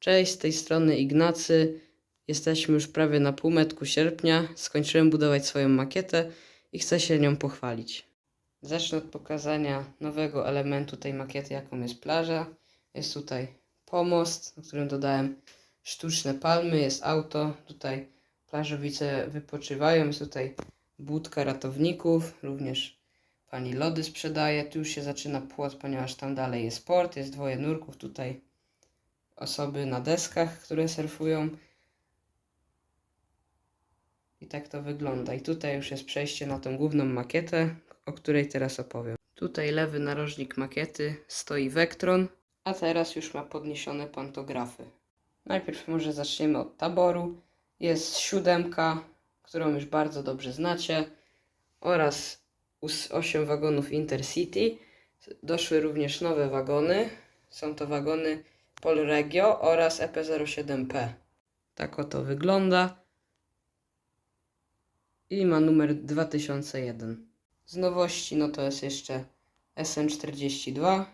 Cześć, z tej strony Ignacy. Jesteśmy już prawie na półmetku sierpnia. Skończyłem budować swoją makietę i chcę się nią pochwalić. Zacznę od pokazania nowego elementu tej makiety, jaką jest plaża. Jest tutaj pomost, na którym dodałem sztuczne palmy, jest auto. Tutaj plażowice wypoczywają. Jest tutaj budka ratowników, również pani lody sprzedaje. Tu już się zaczyna płot, ponieważ tam dalej jest port, jest dwoje nurków. Tutaj osoby na deskach, które surfują. I tak to wygląda. I tutaj już jest przejście na tą główną makietę, o której teraz opowiem. Tutaj lewy narożnik makiety stoi Vectron, a teraz już ma podniesione pantografy. Najpierw może zaczniemy od taboru. Jest siódemka, którą już bardzo dobrze znacie, oraz 8 wagonów Intercity. Doszły również nowe wagony. Są to wagony Polregio oraz E EP07P. Tak oto wygląda. I ma numer 2001. Z nowości no to jest jeszcze SN42.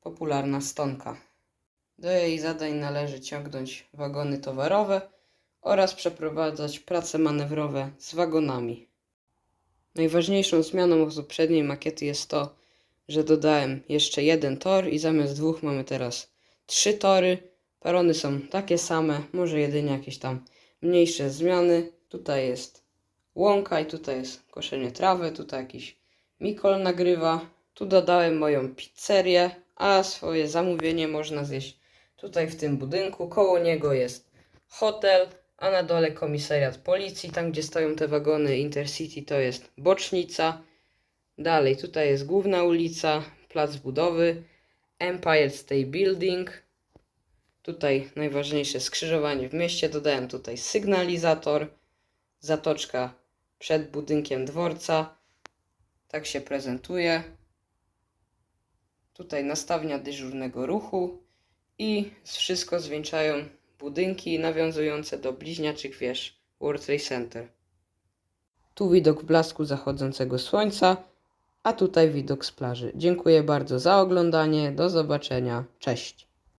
Popularna stonka. Do jej zadań należy ciągnąć wagony towarowe oraz przeprowadzać prace manewrowe z wagonami. Najważniejszą zmianą od poprzedniej makiety jest to, że dodałem jeszcze jeden tor i zamiast dwóch mamy teraz trzy tory. Perony są takie same, może jedynie jakieś tam mniejsze zmiany. Tutaj jest łąka i tutaj jest koszenie trawy, tutaj jakiś Mikol nagrywa. Tu dodałem moją pizzerię, a swoje zamówienie można zjeść tutaj w tym budynku. Koło niego jest hotel, a na dole komisariat policji, tam gdzie stoją te wagony Intercity to jest bocznica. Dalej, tutaj jest główna ulica, plac budowy, Empire State Building. Tutaj najważniejsze skrzyżowanie w mieście. Dodałem tutaj sygnalizator, zatoczka przed budynkiem dworca. Tak się prezentuje. Tutaj nastawnia dyżurnego ruchu i wszystko zwieńczają budynki nawiązujące do bliźniaczych wież World Trade Center. Tu widok w blasku zachodzącego słońca, a tutaj widok z plaży. Dziękuję bardzo za oglądanie. Do zobaczenia. Cześć.